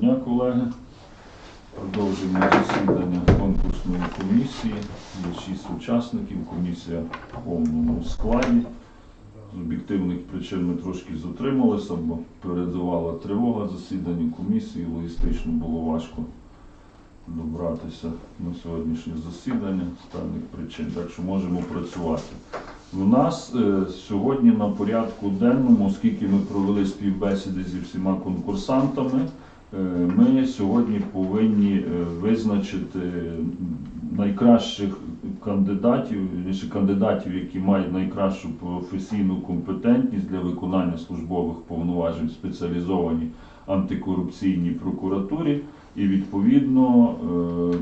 дня, колеги. Продовжуємо засідання конкурсної комісії. Є шість учасників. Комісія в повному складі. З об'єктивних причин ми трошки затрималися, бо передавала тривога засідання комісії. Логістично було важко добратися на сьогоднішнє засідання з певних причин, так що можемо працювати. У нас е, сьогодні на порядку денному, оскільки ми провели співбесіди зі всіма конкурсантами, ми сьогодні повинні е, визначити найкращих кандидатів, кандидатів, які мають найкращу професійну компетентність для виконання службових повноважень в спеціалізованій антикорупційній прокуратурі. І відповідно е,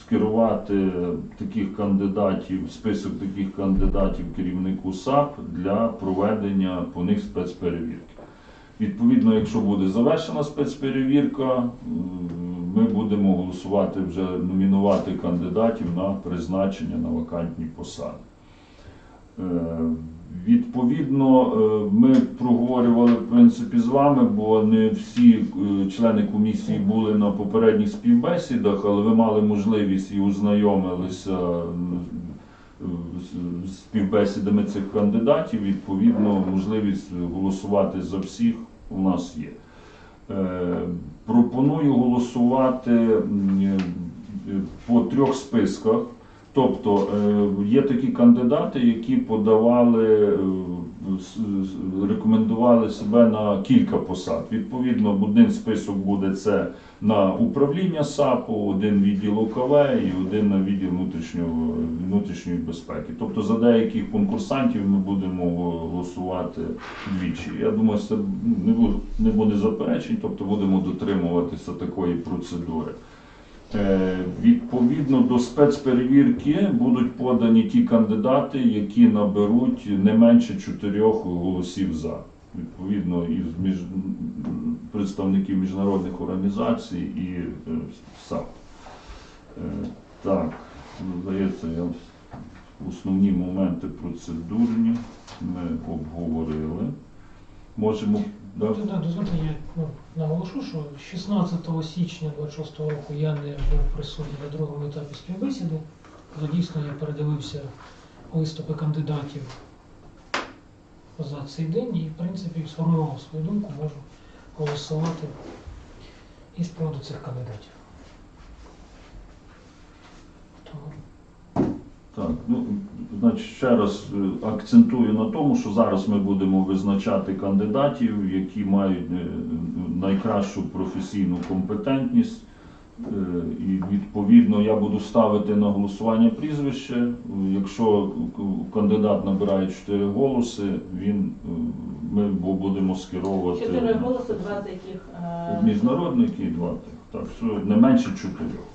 скерувати таких кандидатів, список таких кандидатів керівнику САП для проведення по них спецперевірки. Відповідно, якщо буде завершена спецперевірка, ми будемо голосувати вже номінувати кандидатів на призначення на вакантні посади. Е, Відповідно, е, ми проговорювали в принципі з вами, бо не всі е, члени комісії були на попередніх співбесідах, але ви мали можливість і ознайомилися співбесідами цих кандидатів. Відповідно, можливість голосувати за всіх у нас є. Е, Пропоную голосувати по трьох списках. Тобто е, є такі кандидати, які подавали, е, рекомендували себе на кілька посад. Відповідно, один список буде це на управління САПу, один відділ ОКВ і один на відділ внутрішньої безпеки. Тобто за деяких конкурсантів ми будемо голосувати двічі. Я думаю, це не буде заперечень, тобто будемо дотримуватися такої процедури. Е, Відповідно до спецперевірки будуть подані ті кандидати, які наберуть не менше чотирьох голосів за. Відповідно, із між... представників міжнародних організацій і е, САП. Е, Так, здається, я основні моменти процедурні ми обговорили. Можемо. Ну, да, дозвольте, я ну, наголошу, що 16 січня 26 року я не був присутній на другому етапі співбесіди. Але дійсно я передивився виступи кандидатів за цей день і, в принципі, сформував свою думку, можу голосувати із приводу цих кандидатів. Тому Так, ну значить ще раз е, акцентую на тому, що зараз ми будемо визначати кандидатів, які мають е, найкращу професійну компетентність. Е, І відповідно я буду ставити на голосування прізвище. Якщо кандидат набирає 4 голоси, він ми будемо скеровувати Чотири голоси, два з яких міжнародники і два тих. Так, не менше чотирьох.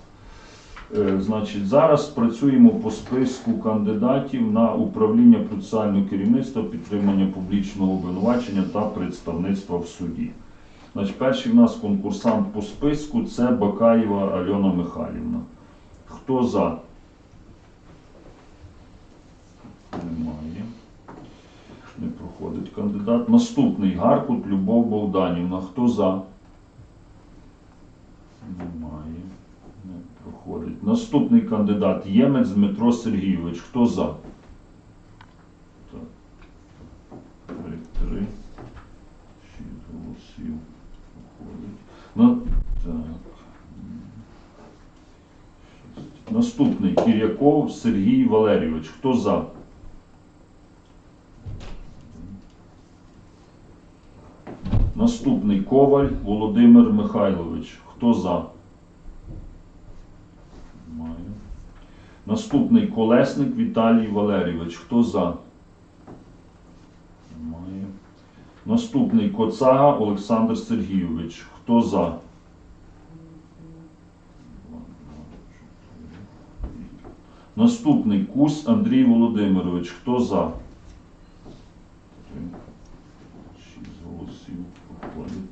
Е, Значить, зараз працюємо по списку кандидатів на управління процесуального керівництва, підтримання публічного обвинувачення та представництва в суді. Значить, перший в нас конкурсант по списку це Бакаєва Альона Михайлівна. Хто за? Немає. Не проходить кандидат. Наступний Гаркут Любов Богданівна. Хто за? Немає. Наступний кандидат Ємець Дмитро Сергійович. Хто за? Три. Наступний Кіряков Сергій Валерійович. Хто за? Наступний Коваль Володимир Михайлович. Хто за? Немає. Наступний Колесник Віталій Валерійович. Хто за? Немає. Наступний Коцага Олександр Сергійович. Хто за? Наступний Кус Андрій Володимирович. Хто за?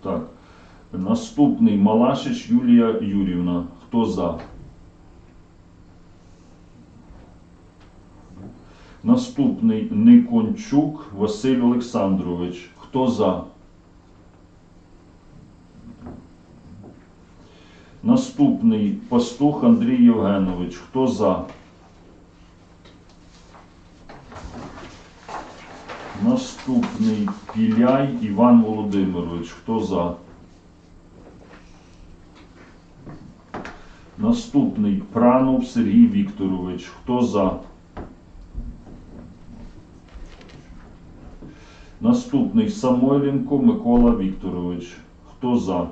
Так. Наступний Малашич Юлія Юрівна. Хто за? Наступний Никончук Василь Олександрович. Хто за? Наступний пастух Андрій Євгенович. Хто за? Наступний Піляй Іван Володимирович. Хто за? Наступний Пранов Сергій Вікторович. Хто за? Наступний Самойленко Микола Вікторович. Хто за?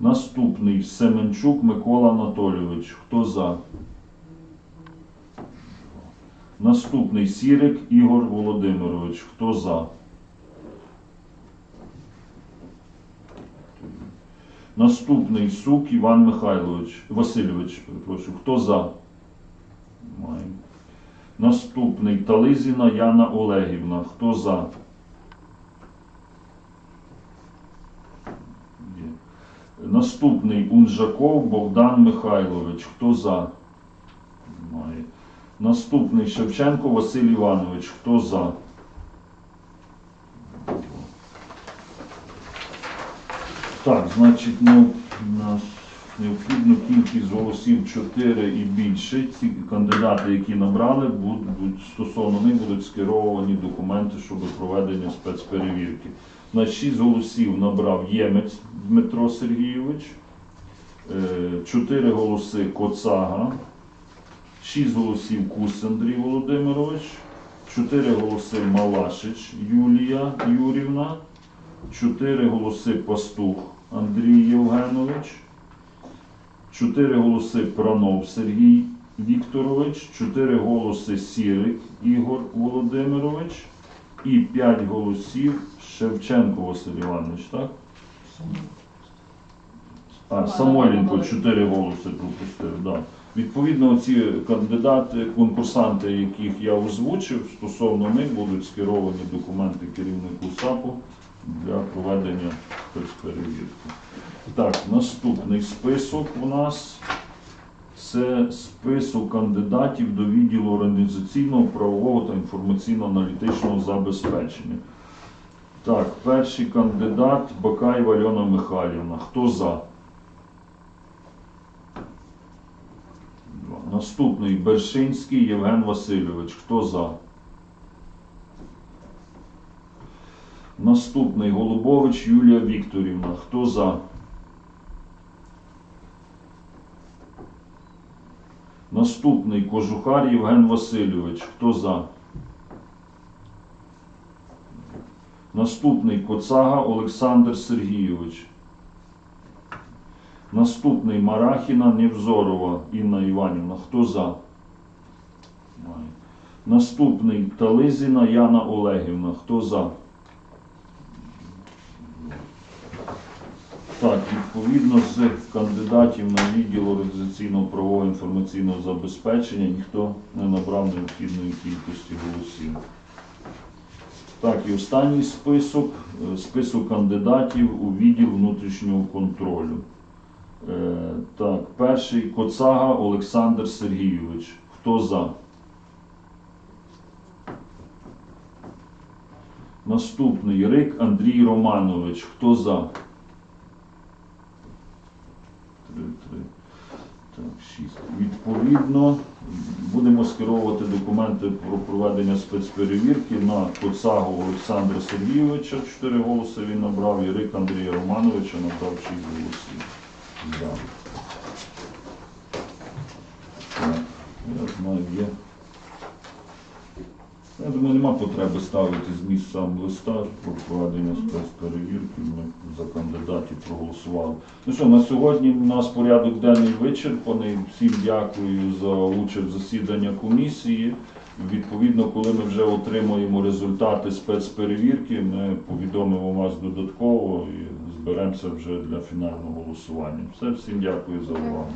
Наступний Семенчук Микола Анатолійович. Хто за? Наступний Сірик Ігор Володимирович. Хто за? Наступний Сук Іван Михайлович. Васильович, перепрошую. Хто за? Маємо. Наступний Тализіна Яна Олегівна. Хто за? Є. Наступний Унжаков Богдан Михайлович. Хто за? Немає. Наступний Шевченко Василь Іванович. Хто за? Так, значить, ну, у нас необхідно кількість голосів 4 і більше. Ці кандидати, які набрали, будуть стосовно них будуть скеровані документи щодо проведення спецперевірки. На 6 голосів набрав Ємець Дмитро Сергійович, 4 голоси Коцага, 6 голосів Кус Андрій Володимирович, 4 голоси Малашич Юлія Юрівна, 4 голоси Пастух Андрій Євгенович, 4 голоси Пранов Сергій Вікторович, 4 голоси Сірик Ігор Володимирович. І 5 голосів Шевченко Василь Іванович, так? А, Самойленко 4 голоси пропустив, да. Відповідно, ці кандидати, конкурсанти, яких я озвучив, стосовно них будуть скеровані документи керівнику САПу для проведення спецперевірки. Так, наступний список у нас це список кандидатів до відділу організаційного, правового та інформаційно-аналітичного забезпечення. Так, перший кандидат Бакаєва Альона Михайлівна. Хто за? Наступний Бершинський Євген Васильович. Хто за? Наступний Голубович Юлія Вікторівна. Хто за? Наступний Кожухар Євген Васильович. Хто за? Наступний Коцага Олександр Сергійович. Наступний Марахіна Невзорова Інна Іванівна. Хто за? Наступний Тализіна Яна Олегівна. Хто за? Так, відповідно з кандидатів на відділ організаційного правового інформаційного забезпечення ніхто не набрав необхідної кількості голосів. Так, і останній список е, список кандидатів у відділ внутрішнього контролю. Е, так, перший Коцага Олександр Сергійович. Хто за? Наступний Рик Андрій Романович. Хто за? 6. Відповідно, будемо скеровувати документи про проведення спецперевірки на Коцагу Олександра Сергійовича, 4 голоси він набрав, і Рик Андрія Романовича набрав 6 голосів. Так, я знаю, є. Думаю, нема потреби ставити з місць сам листа про проведення спецперевірки. Ми за кандидатів проголосували. Ну що, на сьогодні у нас порядок денний вичерпаний. Всім дякую за участь засідання комісії. Відповідно, коли ми вже отримаємо результати спецперевірки, ми повідомимо вас додатково і зберемося вже для фінального голосування. Все, всім дякую за увагу.